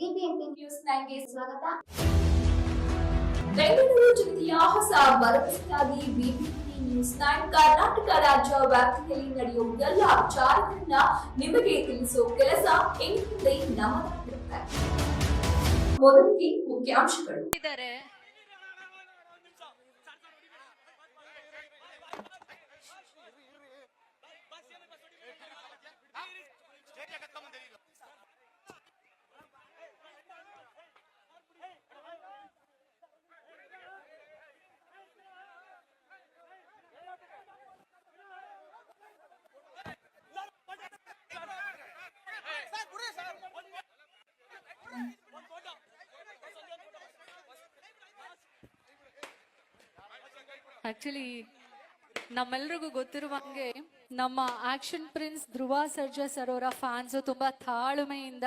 BBMP news ನೈನ್ಗೆ ಸ್ವಾಗತ. ಬೆಂಗಳೂರು ಜಿಲ್ಲೆಯ ಹೊಸ ಭರವಸೆಯಾಗಿ ಬಿಬಿಎಂಪಿ ನ್ಯೂಸ್ ನೈನ್ ಕರ್ನಾಟಕ ರಾಜ್ಯ ವ್ಯಾಪ್ತಿಯಲ್ಲಿ ನಡೆಯುವ ಎಲ್ಲ ವಿಚಾರಗಳನ್ನ ನಿಮಗೆ ತಿಳಿಸುವ ಕೆಲಸ ಇನ್ಮುಂದೆ ನಮ್ಮ ಮೊದಲಿಗೆ ಮುಖ್ಯಾಂಶಗಳು. ಆಕ್ಚುಲಿ ನಮ್ಮೆಲ್ರಿಗೂ ಗೊತ್ತಿರುವಂಗೆ ನಮ್ಮ action prince Dhruva Sarja sir ಅವರ ಫ್ಯಾನ್ಸ್ ತುಂಬಾ ತಾಳ್ಮೆಯಿಂದ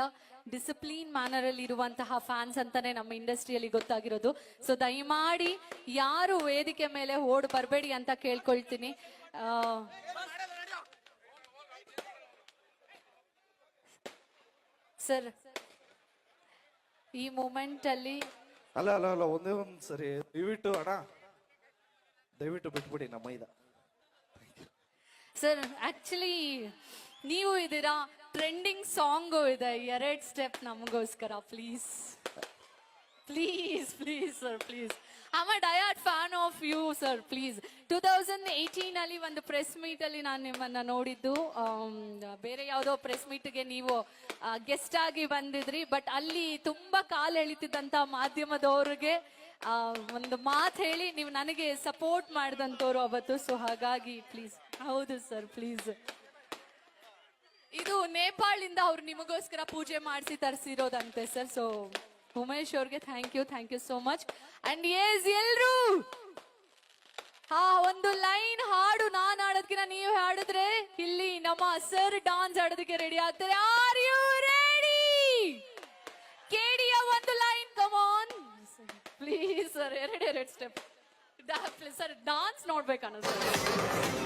ಡಿಸಿಪ್ಲಿನ್ ಮ್ಯಾನರ್ ಅಲ್ಲಿ ಇರುವಂತಹ ಫ್ಯಾನ್ಸ್ ಅಂತಾನೆ ನಮ್ಮ ಇಂಡಸ್ಟ್ರಿಯಲ್ಲಿ ಗೊತ್ತಾಗಿರೋದು. ಸೊ ದಯಮಾಡಿ ಯಾರು ವೇದಿಕೆ ಮೇಲೆ ಓಡ್ ಬರಬೇಡಿ ಅಂತ ಕೇಳ್ಕೊಳ್ತೀನಿ. ಸರ್, ಈ ಮೂಮೆಂಟ್ ಅಲ್ಲಿ ಅಲ್ಲ ಅಲ್ಲ ಅಲ್ಲ, ಒಂದೇ ಒಂದ್ ಸರಿ, ದಯವಿಟ್ಟು ಅಣ್ಣ. ದಯವಿಟ್ಟು ಬಿಟ್ಬಿಡಿ ನಮ್ಮ ಮೈದ. ಸರ್ ಆಕ್ಚುಲಿ ನೀವು ಇದೀರಾ ಟ್ರೆಂಡಿಂಗ್ ಸಾಂಗು ಇದೆ, ಎರಡ್ ಸ್ಟೆಪ್ ನಮಗೋಸ್ಕರ please please please sir please I'm a ಡಯಾಟ್ fan of you sir please two thousand eighteen ಅಲ್ಲಿ ಒಂದು ಪ್ರೆಸ್ ಮೀಟ್ ಅಲ್ಲಿ ನಾನು ನಿಮ್ಮನ್ನ ನೋಡಿದ್ದು. ಬೇರೆ ಯಾವುದೋ ಪ್ರೆಸ್ ಮೀಟ್ಗೆ ನೀವು ಗೆಸ್ಟ್ ಆಗಿ ಬಂದಿದ್ರಿ. ಬಟ್ ಅಲ್ಲಿ ತುಂಬಾ ಕಾಲ್ ಎಳಿತಿದ್ದಂತ ಮಾಧ್ಯಮದವ್ರಿಗೆ ಒಂದು ಮಾತು ಹೇಳಿ ನೀವು ನನಗೆ ಸಪೋರ್ಟ್ ಮಾಡಿದಂಥವ್ರು ಅವತ್ತು. ಸೊ ಹಾಗಾಗಿ ಪ್ಲೀಸ್ ಹೌದು ಸರ್ ಪ್ಲೀಸ್ ಇದು ನೇಪಾಳಿಂದ ಅವ್ರು ನಿಮಗೋಸ್ಕರ ಪೂಜೆ ಮಾಡಿಸಿ ತರಿಸಿರೋದಂತೆ ಸರ್ ಸೊ ಉಮೇಶ್ ಅವ್ರಿಗೆ thank you thank you so much and yes ಎಲ್ರು! ಹಾ ಒಂದು ಲೈನ್ ಹಾಡು ನಾನ್ ಹಾಡೋದ್ಕಿನ ನೀವು ಹಾಡಿದ್ರೆ ಇಲ್ಲಿ ನಮ್ಮ ಸರ್ ಡಾನ್ಸ್ ಆಡೋದಕ್ಕೆ ರೆಡಿ ಆಗ್ತಾರೆ. ಆರ್ ಯು ರೆಡಿ ಕೇಡಿಯ ಒಂದು line come on please sir ಎರಡು ಎರಡು ಸ್ಟೆಪ್ ಸರ್ ಡಾನ್ಸ್ ನೋಡ್ಬೇಕನ್ನ ಸರ್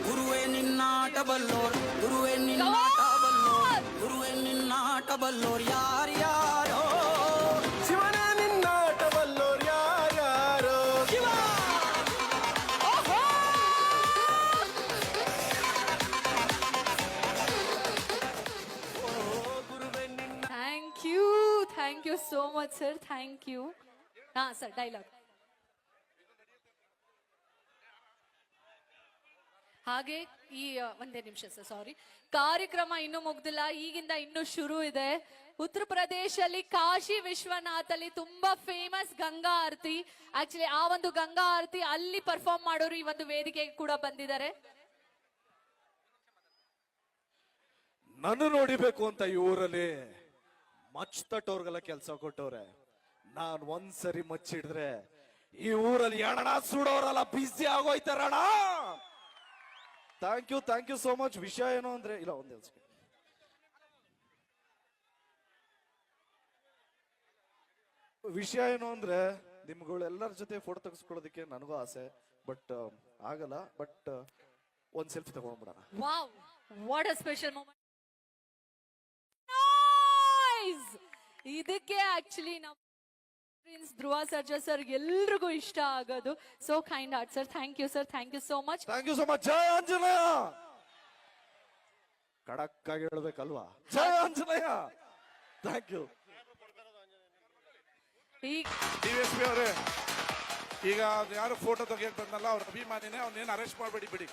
ಗುರುವೇ ನಿನ್ನಾಟ ಬಲ್ಲೋರ್ ಗುರುವೆ ನಿನ್ನಾಟ ಬಲ್ಲೋರ್ ಗುರುವೇ ನಿನ್ನಾಟ ಬಲ್ಲೋರ್ ಯಾರ್ಯಾರೋ thank you so much sir thank you ಹಾ ಸರ್ ಡೈಲಾಗ್ ಹಾಗೆ ಈ ಒಂದೇ ನಿಮಿಷ ಸರ್ ಸಾರಿ ಕಾರ್ಯಕ್ರಮ ಇನ್ನೂ ಮುಗ್ದಿಲ್ಲ. ಈಗಿಂದ ಇನ್ನು ಶುರು ಇದೆ. ಉತ್ತರ ಪ್ರದೇಶಲ್ಲಿ ಕಾಶಿ ವಿಶ್ವನಾಥ್ ಅಲ್ಲಿ ತುಂಬಾ ಫೇಮಸ್ ಗಂಗಾ ಆರತಿ. ಆಕ್ಚುಲಿ ಆ ಒಂದು ಗಂಗಾ ಆರತಿ ಅಲ್ಲಿ ಪರ್ಫಾರ್ಮ್ ಮಾಡೋರು ಈ ಒಂದು ವೇದಿಕೆಗೆ ಕೂಡ ಬಂದಿದ್ದಾರೆ. ನಾನು ನೋಡಿಬೇಕು ಅಂತ ಈ ಊರಲ್ಲಿ. ಮಚ್ ತಟ್ಟೋರ್ಗೆಲ್ಲ ಕೆಲಸ ಕೊಟ್ಟವ್ರೆ. ನಾನ್ ಒಂದ್ಸರಿ ಮಚ್ಚಿಡಿದ್ರೆ ಈ ಊರಲ್ಲಿ ಎಣಣ ಸುಡೋರೆಲ್ಲ ಬಿಸಿ ಆಗೋಯ್ತಾರಣ thank you thank you so much ವಿಷಯ ಏನು ಅಂದ್ರೆ, ಇಲ್ಲ, ಒಂದೇ. ವಿಷಯ ಏನು ಅಂದ್ರೆ, ನಿಮ್ಗಳೆಲ್ಲರ ಜೊತೆ ಫೋಟೋ ತೆಗೆಸ್ಕೊಳ್ಳೋದಕ್ಕೆ ನನಗೂ ಆಸೆ ಬಟ್ ಆಗಲ್ಲ ಬಟ್ ಒಂದ್ ಸೆಲ್ಫಿ ತಗೊಂಡ್ಬಿಡೋಣ. ವಾವ್ ವಾಟ್ ಸ್ಪೆಷಲ್ ಮೂಮೆಂಟ್ ಇದಕ್ಕೆ ಆಕ್ಚುಲಿ ನಾವು ಪ್ರಿನ್ಸ್ ಧ್ರುವ ಸರ್ಜಾ ಸರ್ ಎಲ್ರಿಗೂ ಇಷ್ಟ ಆಗೋದು. So kind heart sir thank you sir thank you so much thank you so much ಜಯ ಆಂಜನೇಯ ಖಡಕ್ ಆಗಿ ಹೇಳ್ಬೇಕಲ್ವಾ? ಜಯ ಆಂಜನೇಯ ಥ್ಯಾಂಕ್ ಯು ಈಗ ಅವರೇ ಈಗ ಯಾರು ಫೋಟೋ ತೆಗಿಯಕ್ ಬಂದಲ್ಲ ಅವ್ರ ಅಭಿಮಾನಿನೇ ಅವ್ನೇನು ಅರೆಸ್ಟ್ ಮಾಡಬೇಡಿ ಬಿಡಿ.